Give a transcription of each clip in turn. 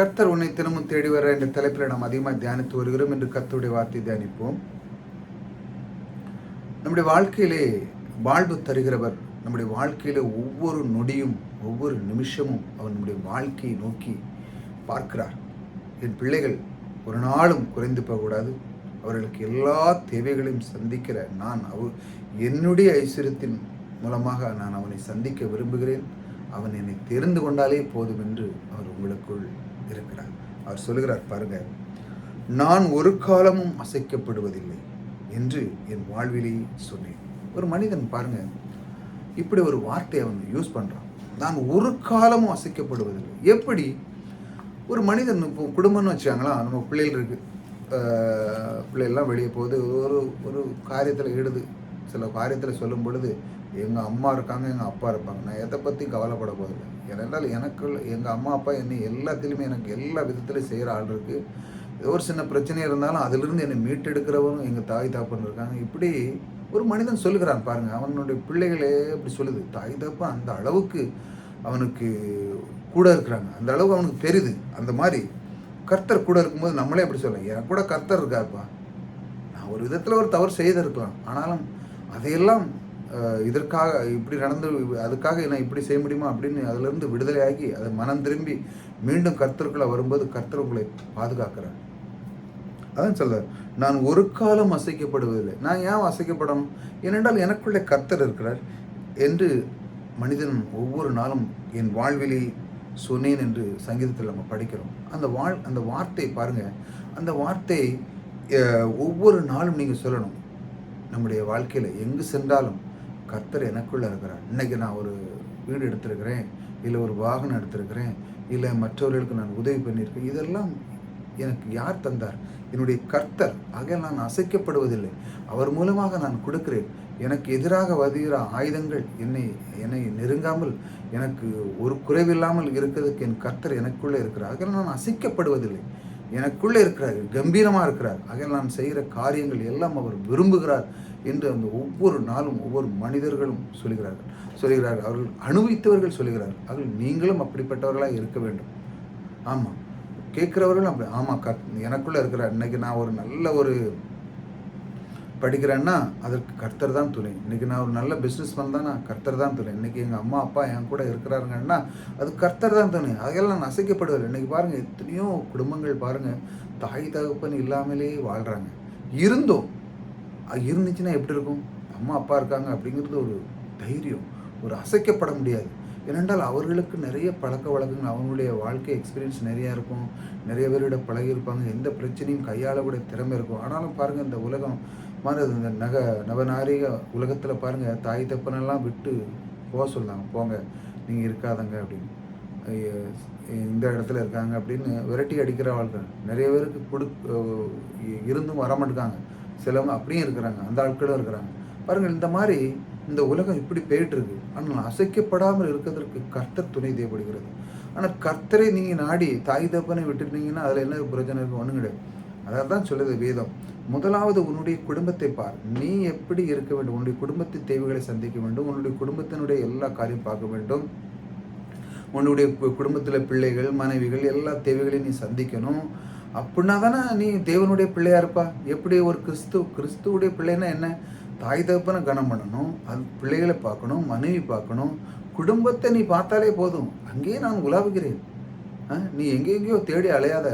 கர்த்தர் உன்னை தினமும் தேடி வர என்ற தலைப்பில் நாம் அதிகமாக தியானித்து வருகிறோம் என்று கர்த்தருடைய வார்த்தை தியானிப்போம். நம்முடைய வாழ்க்கையிலே வாழ்வு தருகிறவர் நம்முடைய வாழ்க்கையில ஒவ்வொரு நொடியும் ஒவ்வொரு நிமிஷமும் அவர் நம்முடைய வாழ்க்கையை நோக்கி பார்க்கிறார். என் பிள்ளைகள் ஒரு நாளும் குறைந்து போகக்கூடாது. அவர்களுக்கு எல்லா தேவைகளையும் சந்திக்கிற நான் அவர் என்னுடைய ஐஸ்வர்யத்தின் மூலமாக நான் அவனை சந்திக்க விரும்புகிறேன். அவன் என்னை தெரிந்து கொண்டாலே போதும் என்று அவர் உங்களுக்குள் இருக்கிறார். அவர் சொல்லுகிறார் பாருங்க நான் ஒரு காலமும் அசைக்கப்படுவதில்லை என்று என் வாழ்விலே சொன்னேன். ஒரு மனிதன் பாருங்க இப்படி ஒரு வார்த்தையை அவன் யூஸ் பண்ணுறான் நான் ஒரு காலமும் அசைக்கப்படுவதில்லை. எப்படி? ஒரு மனிதன் இப்போ குடும்பம்னு வச்சாங்களா நம்ம பிள்ளைகள் இருக்கு. பிள்ளைகள்லாம் வெளியே போகுது ஒரு ஒரு காரியத்தில் ஈடுது. சில காரியத்தில் சொல்லும் பொழுது எங்கள் அம்மா இருக்காங்க எங்கள் அப்பா இருப்பாங்க. நான் எதை பற்றி கவலைப்பட போதில்லை ஏனென்றால் எனக்கு எங்கள் அம்மா அப்பா என்னை எல்லாத்துலேயுமே எனக்கு எல்லா விதத்துலையும் செய்கிற ஆள் இருக்குது ஏதோ ஒரு சின்ன பிரச்சனை இருந்தாலும் அதிலிருந்து என்னை மீட்டெடுக்கிறவரும் எங்கள் தாய் தாப்பன் இருக்காங்க. இப்படி ஒரு மனிதன் சொல்லுகிறான் பாருங்கள் அவனுடைய பிள்ளைகளே அப்படி சொல்லுது. தாய் தாப்பன் அந்த அளவுக்கு அவனுக்கு கூட இருக்கிறாங்க. அந்த அளவுக்கு அவனுக்கு தெரியுது. அந்த மாதிரி கர்த்தர் கூட இருக்கும்போது நம்மளே அப்படி சொல்லலாம் எனக்கு கூட கர்த்தர் இருக்காருப்பா. நான் ஒரு விதத்தில் ஒரு தவறு செய்திருக்கலாம். ஆனாலும் அதையெல்லாம் இதற்காக இப்படி நடந்து அதுக்காக நான் இப்படி செய்ய முடியுமா அப்படின்னு அதிலிருந்து விடுதலையாகி அதை மனம் திரும்பி மீண்டும் கர்த்தருக்குள்ளே வரும்போது கர்த்தர் உங்களை பாதுகாக்கிறார். அதான் சொல்ல நான் ஒரு காலம் அசைக்கப்படுவதில்லை. நான் ஏன் அசைக்கப்படணும் ஏனென்றால் எனக்குள்ளே கர்த்தர் இருக்கிறார் என்று மனிதன் ஒவ்வொரு நாளும் என் வாழ்விலே சொன்னேன் என்று சங்கீதத்தில் நம்ம படிக்கிறோம். அந்த வாழ் அந்த வார்த்தை பாருங்க அந்த வார்த்தை ஒவ்வொரு நாளும் நீங்கள் சொல்லணும். நம்முடைய வாழ்க்கையில் எங்கு சென்றாலும் கர்த்தர் எனக்குள்ளே இருக்கிறார். இன்றைக்கி நான் ஒரு வீடு எடுத்திருக்கிறேன் இல்லை ஒரு வாகனம் எடுத்திருக்கிறேன் இல்லை மற்றவர்களுக்கு நான் உதவி பண்ணியிருக்கேன். இதெல்லாம் எனக்கு யார் தந்தார்? என்னுடைய கர்த்தர். ஆக நான் அசைக்கப்படுவதில்லை. அவர் மூலமாக நான் கொடுக்கிறேன். எனக்கு எதிராக வருகிற ஆயுதங்கள் என்னை என்னை நெருங்காமல் எனக்கு ஒரு குறைவில்லாமல் இருக்கிறதுக்கு என் கர்த்தர் எனக்குள்ளே இருக்கிறார். ஆக நான் அசைக்கப்படுவதில்லை. எனக்குள்ளே இருக்கிறார் கம்பீரமாக இருக்கிறார். ஆக நான் செய்கிற காரியங்கள் எல்லாம் அவர் விரும்புகிறார். என்று அந்த ஒவ்வொரு நாளும் ஒவ்வொரு மனிதர்களும் சொல்கிறார்கள். சொல்கிறார்கள். அவர்கள் அனுபவித்தவர்கள் சொல்கிறார்கள். அவர்கள் நீங்களும் அப்படிப்பட்டவர்களாக இருக்க வேண்டும். ஆமாம் கேட்குறவர்களும் அப்படி. ஆமாம் கத் எனக்குள்ளே இருக்கிறார் இன்றைக்கி நான் ஒரு நல்ல ஒரு படிக்கிறேன்னா அதற்கு கர்த்தர் தான் துணை. இன்றைக்கி நான் ஒரு நல்ல பிஸ்னஸ் பண்ணானா கர்த்தர் தான் துணை. இன்றைக்கி எங்கள் அம்மா அப்பா என் கூட இருக்கிறாருங்கன்னா அது கர்த்தர் தான் துணை. அதெல்லாம் நான் அசைக்கப்படுவதில்லை. இன்றைக்கி பாருங்கள் எத்தனையோ குடும்பங்கள் பாருங்கள் தாய் தகப்பன் இல்லாமலே வாழ்கிறாங்க இருந்தும். அது இருந்துச்சுன்னா எப்படி இருக்கும்? அம்மா அப்பா இருக்காங்க அப்படிங்கிறது ஒரு தைரியம். ஒரு அசைக்கப்பட முடியாது. ஏனென்றால் அவர்களுக்கு நிறைய பழக்க வழக்கங்கள் அவங்களுடைய வாழ்க்கை எக்ஸ்பீரியன்ஸ் நிறையா இருக்கும். நிறைய பேரோட பழகியிருப்பாங்க எந்த பிரச்சனையும் கையாளக்கூடிய திறமை இருக்கும். ஆனாலும் பாருங்கள் இந்த உலகம் மாதிரி இந்த நக நவநாரிக உலகத்தில் பாருங்கள் தாய் தப்பனெல்லாம் விட்டு போக சொல்லாங்க போங்க நீங்கள் இருக்காதங்க அப்படின்னு. இந்த இடத்துல இருக்காங்க அப்படின்னு விரட்டி அடிக்கிற ஆள்கள். நிறைய பேருக்கு கொடு இருந்தும் இருந்தும் வரமாட்டாங்க சிலவங்க அப்படியும் இருக்கிறாங்க அந்த ஆட்களும் இருக்கிறாங்க. பாருங்கள் இந்த மாதிரி இந்த உலகம் இப்படி போயிட்டுருக்கு. ஆனால் அசைக்கப்படாமல் இருக்கிறதுக்கு கர்த்தர் துணை தேவைப்படுகிறது. ஆனால் கர்த்தரை நீங்கள் நாடி தாய் தப்பனை விட்டுட்டீங்கன்னா அதில் என்ன பிரச்சனை இருக்கு? ஒன்றும் கிடையாது. அதான் தான் சொல்லுது வேதம். முதலாவது உன்னுடைய குடும்பத்தை பார். நீ எப்படி இருக்க வேண்டும்? உன்னுடைய குடும்பத்தின் தேவைகளை சந்திக்க வேண்டும். உன்னுடைய குடும்பத்தினுடைய எல்லா காரியம் பார்க்க வேண்டும். உன்னுடைய குடும்பத்தில் பிள்ளைகள் மனைவிகள் எல்லா தேவைகளையும் நீ சந்திக்கணும். அப்படின்னா தானே நீ தேவனுடைய பிள்ளையா இருப்பா? எப்படி ஒரு கிறிஸ்து கிறிஸ்துவுடைய பிள்ளைன்னா என்ன? தாய் தகப்பனை கனம் பண்ணணும் அது பிள்ளைகளை பார்க்கணும் மனைவி பார்க்கணும். குடும்பத்தை நீ பார்த்தாலே போதும். அங்கேயே நான் உலாவுகிறேன். ஆ, நீ எங்கெங்கேயோ தேடி அலையாத.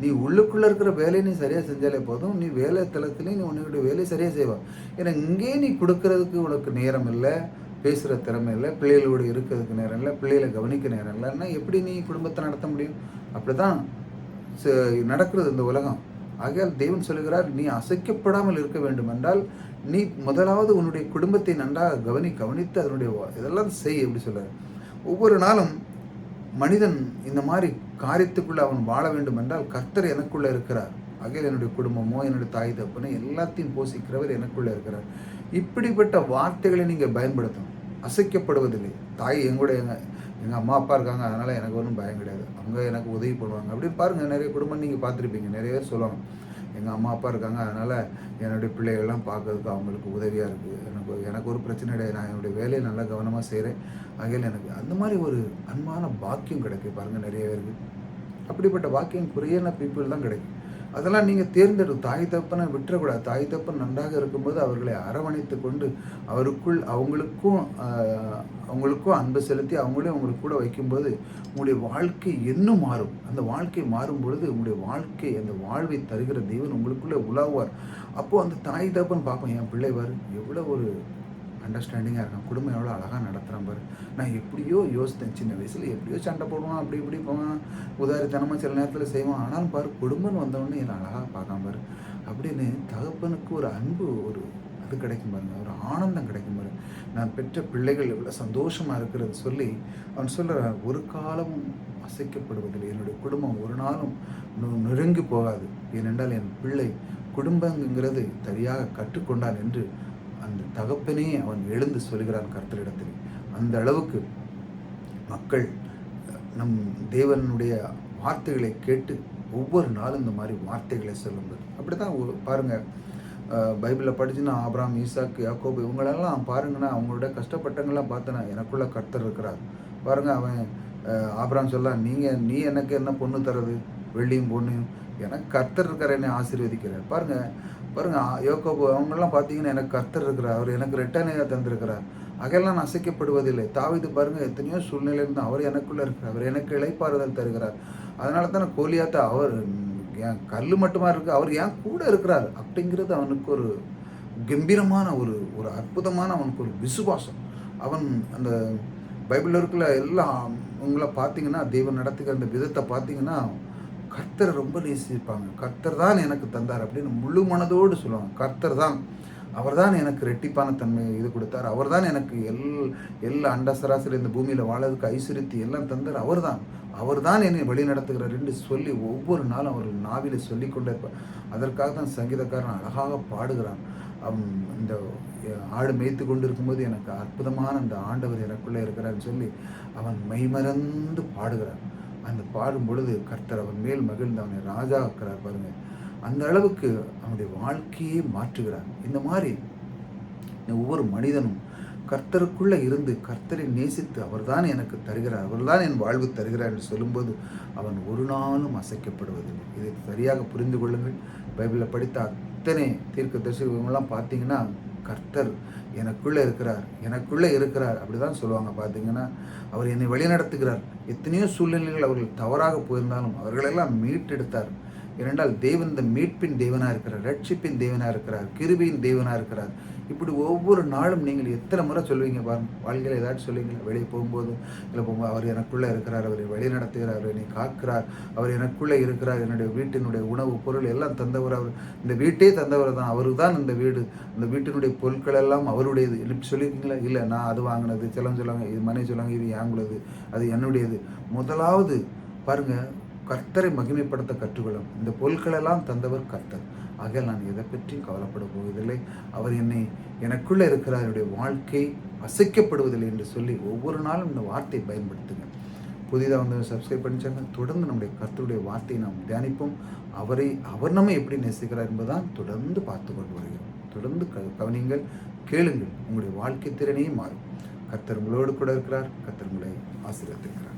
நீ உள்ளுக்குள்ளே இருக்கிற வேலையை நீ சரியாக செஞ்சாலே போதும். நீ வேலை தளத்துலேயும் நீ உன்னுடைய வேலையை சரியாக செய்வா. ஏன்னா இங்கேயே நீ கொடுக்கறதுக்கு உனக்கு நேரம் இல்லை பேசுகிற திறமை இல்லை பிள்ளைகளோடு இருக்கிறதுக்கு நேரம் இல்லை பிள்ளைகளை கவனிக்க நேரம் இல்லைன்னா எப்படி நீ குடும்பத்தை நடத்த முடியும்? அப்படிதான் தான் நடக்கிறது இந்த உலகம். ஆகையால் தேவன் சொல்லுகிறார் நீ அசைக்கப்படாமல் இருக்க வேண்டும் என்றால் நீ முதலாவது உன்னுடைய குடும்பத்தை நன்றாக கவனி கவனித்து அதனுடைய இதெல்லாம் செய் எப்படி சொல்கிறார் ஒவ்வொரு நாளும் மனிதன் இந்த மாதிரி காரியத்துக்குள்ளே அவன் வாழ வேண்டும் என்றால் கர்த்தர் எனக்குள்ளே இருக்கிறார். ஆகையால் என்னுடைய குடும்பமோ என்னுடைய தாய் தப்பனோ எல்லாத்தையும் போஷிக்கிறவர் எனக்குள்ளே இருக்கிறார். இப்படிப்பட்ட வார்த்தைகளை நீங்கள் பயன்படுத்தணும். அசைக்கப்படுவதில்லை. தாய் எங்கூட எங்க எங்கள் அம்மா அப்பா இருக்காங்க அதனால் எனக்கு ஒன்றும் பயம் கிடையாது. அவங்க எனக்கு உதவி பண்ணுவாங்க. அப்படின்னு பாருங்கள் நிறைய குடும்பம் நீங்கள் பார்த்துருப்பீங்க நிறைய பேர் சொல்லுவாங்க எங்கள் அம்மா அப்பா இருக்காங்க அதனால் என்னுடைய பிள்ளைகள்லாம் பார்க்கறதுக்கு அவங்களுக்கு உதவியாக இருக்குது எனக்கு எனக்கு ஒரு பிரச்சனை கிடையாது. நான் என்னுடைய வேலையை நல்லா கவனமாக செய்கிறேன் ஆகையில் எனக்கு அந்த மாதிரி ஒரு அன்பான பாக்கியம் கிடைக்கும் பாருங்கள் நிறைய பேருக்கு. அப்படிப்பட்ட வாக்கியம் குறையான பீப்புள் தான் கிடைக்கும் அதெல்லாம் நீங்கள் தேர்ந்தெடு தாய் தப்பனை விட்டுறக்கூடாது. தாய் தப்பன் நன்றாக இருக்கும்போது அவர்களை அரவணைத்து கொண்டு அவருக்குள் அவங்களுக்கும் அவங்களுக்கும் அன்பு செலுத்தி அவங்களே அவங்களுக்கு கூட வைக்கும்போது உங்களுடைய வாழ்க்கை இன்னும் மாறும். அந்த வாழ்க்கை மாறும் பொழுது உங்களுடைய வாழ்க்கை அந்த வாழ்வை தருகிற தெய்வன் உங்களுக்குள்ளே உலாவார் அப்போது அந்த தாய் தப்பன் பார்ப்போம் என் பிள்ளைவர் எவ்வளோ ஒரு அண்டர்ஸ்டாண்டிங்காக இருக்கான் குடும்பம் எவ்வளோ அழகாக நடத்துகிறான் பாரு. நான் எப்படியோ யோசித்தேன். சின்ன வயசில் எப்படியோ சண்டை போடுவான் அப்படி இப்படி போவான். உதாரித்தனமாக சில நேரத்தில் செய்வான். ஆனாலும் பாரு குடும்பம்னு வந்தவொடனே என்னை அழகாக பார்க்காம பாரு. அப்படின்னு தகப்பனுக்கு ஒரு அன்பு ஒரு அது கிடைக்கும் பாருங்க. ஒரு ஆனந்தம் கிடைக்கும் பாருங்க நான் பெற்ற பிள்ளைகள் எவ்வளோ சந்தோஷமாக இருக்கிறது சொல்லி அவன் சொல்கிற ஒரு காலமும் அசைக்கப்படுவதில்லை. என்னுடைய குடும்பம் ஒரு நாளும் நெருங்கி போகாது. ஏனென்றால் என் பிள்ளை குடும்பங்கிறது சரியாக கற்றுக்கொண்டான் என்று அந்த தகப்பனே அவன் எழுந்து சொல்கிறான் கர்த்தரிடத்தில். அந்த அளவுக்கு மக்கள் நம் தேவனுடைய வார்த்தைகளை கேட்டு ஒவ்வொரு நாளும் இந்த மாதிரி வார்த்தைகளை சொல்லுங்கள் அப்படி தான் பாருங்கள் பைபிளில் படிச்சுன்னா ஆப்ராம் ஈசாக்கு யாக்கோபு இவங்களெல்லாம் பாருங்கன்னா அவங்களோட கஷ்டப்பட்டவங்களாம் பார்த்தனா எனக்குள்ள கர்த்தர் இருக்கிறார். பாருங்கள் அவன் ஆப்ராம் சொல்லலாம் சொல்ல நீங்கள் நீ எனக்கு என்ன பொண்ணு தரது வெள்ளியும் பொண்ணையும். எனக்கு கர்த்தர் இருக்கிற என்னை ஆசீர்வதிக்கிறார். பாருங்கள் பாருங்க யோகோபு அவங்கெல்லாம் பார்த்தீங்கன்னா எனக்கு கர்த்தர் இருக்கிறார். அவர் எனக்கு ரெட்டனையாக தந்திருக்கிறார். அகெல்லாம் நான் அசைக்கப்படுவதில்லை. தாவிது பாருங்க எத்தனையோ சூழ்நிலை தான் அவர் எனக்குள்ளே இருக்கிறார். அவர் எனக்கு இழைப்பாறுதல் தருகிறார். அதனால தானே கோலியாத்தா அவர் ஏன் கல் மட்டுமா இருக்கு அவர் ஏன் கூட இருக்கிறார் அப்படிங்கிறது அவனுக்கு ஒரு கம்பீரமான ஒரு ஒரு அற்புதமான அவனுக்கு ஒரு விசுவாசம். அவன் அந்த பைபிளில் இருக்கிற எல்லாம் உங்களை பார்த்தீங்கன்னா தெய்வம் நடத்துகிற அந்த விதத்தை பார்த்தீங்கன்னா கர்த்தரை ரொம்ப நேசிப்பாங்க. கர்த்தர் தான் எனக்கு தந்தார் அப்படின்னு முழு மனதோடு சொல்லுவாங்க. கர்த்தர் தான். அவர் தான் எனக்கு ரெட்டிப்பான தன்மை இது கொடுத்தார். அவர்தான் எனக்கு எல் எல்லா அண்டாசராசரி இந்த பூமியில் வாழறதுக்கு ஐஸ்வர்யத்தை எல்லாம் தந்தார். அவர்தான் அவர்தான் என்னை வழி நடத்துகிறார் என்று சொல்லி ஒவ்வொரு நாளும் அவர்கள் நாவில சொல்லி கொண்டே இருப்பார். அதற்காக தான் சங்கீதக்காரன் அழகாக பாடுகிறான். அவன் இந்த ஆடு மேய்த்து கொண்டு இருக்கும்போது எனக்கு அற்புதமான அந்த ஆண்டவர் எனக்குள்ளே இருக்கிறான்னு சொல்லி அவன் மெய்மறந்து பாடுகிறான். அந்த பாடும் பொழுது கர்த்தர் அவன் மேல் மகிழ்ந்து அவனை ராஜா ஆக்கிறார் பாருங்க. அந்த அளவுக்கு அவனுடைய வாழ்க்கையே மாற்றுகிறார். இந்த மாதிரி ஒவ்வொரு மனிதனும் கர்த்தருக்குள்ளே இருந்து கர்த்தரை நேசித்து அவர்தான் எனக்கு தருகிறார் அவர்தான் என் வாழ்வு தருகிறார் என்று சொல்லும்போது அவன் ஒரு நாளும் அசைக்கப்படுவதில்லை. இதை சரியாக புரிந்து கொள்ளுங்கள். பைபிளில் படித்த அத்தனை தீர்க்க தரிசனங்கள்லாம் பார்த்தீங்கன்னா கர்த்தர் எனக்குள்ளே இருக்கிறார் எனக்குள்ளே இருக்கிறார் அப்படி தான் சொல்லுவாங்க. பார்த்தீங்கன்னா அவர் என்னை வழிநடத்துகிறார். எத்தனையோ சூழ்நிலைகள் அவர்கள் தவறாக போயிருந்தாலும் அவர்களெல்லாம் மீட்டெடுத்தார். ஏனென்றால் தேவன் இந்த மீட்பின் தேவனாக இருக்கிறார் ரட்சிப்பின் தேவனாக இருக்கிறார் கிருபியின் தேவனாக இருக்கிறார் இப்படி ஒவ்வொரு நாளும் நீங்கள் எத்தனை முறை சொல்லுவீங்க பாருங்க. வாழ்க்கையில் ஏதாச்சும் சொல்லுவீங்களா? வெளியே போகும்போது இல்லை போகும்போது அவர் எனக்குள்ளே இருக்கிறார் அவர் வழி நடத்துகிறார் அவர் என்னை காக்கிறார் அவர் எனக்குள்ளே இருக்கிறார் என்னுடைய வீட்டினுடைய உணவு பொருள் எல்லாம் தந்தவர் அவர் இந்த வீட்டே தந்தவர் தான் அவரு தான் இந்த வீடு. இந்த வீட்டினுடைய பொருட்கள் எல்லாம் அவருடையது. இப்படி சொல்லியிருக்கீங்களா இல்லை நான் அது வாங்கினது சிலம் சொல்லுவாங்க இது மனை சொல்லுவாங்க இது யாங்குள்ளது அது என்னுடையது. முதலாவது பாருங்கள் கர்த்தரை மகிமைப்படுத்த கற்றுக்கொள்ளும் இந்த பொருட்களெல்லாம் தந்தவர் கர்த்தர். ஆகையால் நான் எதை பற்றியும் கவலைப்பட போவதில்லை. அவர் என்னை எனக்குள்ளே இருக்கிறார். அவருடைய வாழ்க்கை அசைக்கப்படுவதில்லை என்று சொல்லி ஒவ்வொரு நாளும் இந்த வார்த்தையை பயன்படுத்துங்க புதிதாக வந்து சப்ஸ்கிரைப் பண்ணிச்சாங்க தொடர்ந்து நம்முடைய கர்த்தருடைய வார்த்தையை நாம் தியானிப்போம். அவரை அவர் நம்ம எப்படி நேசிக்கிறார் என்பதுதான் தொடர்ந்து பார்த்து கொண்டு வருகிறோம். தொடர்ந்து க கவனிங்கள் கேளுங்கள். உங்களுடைய வாழ்க்கை திறனையும் மாறும். கர்த்தர் உங்களோடு கூட இருக்கிறார். கர்த்தர் உங்களை ஆசீர்வதிக்கிறார்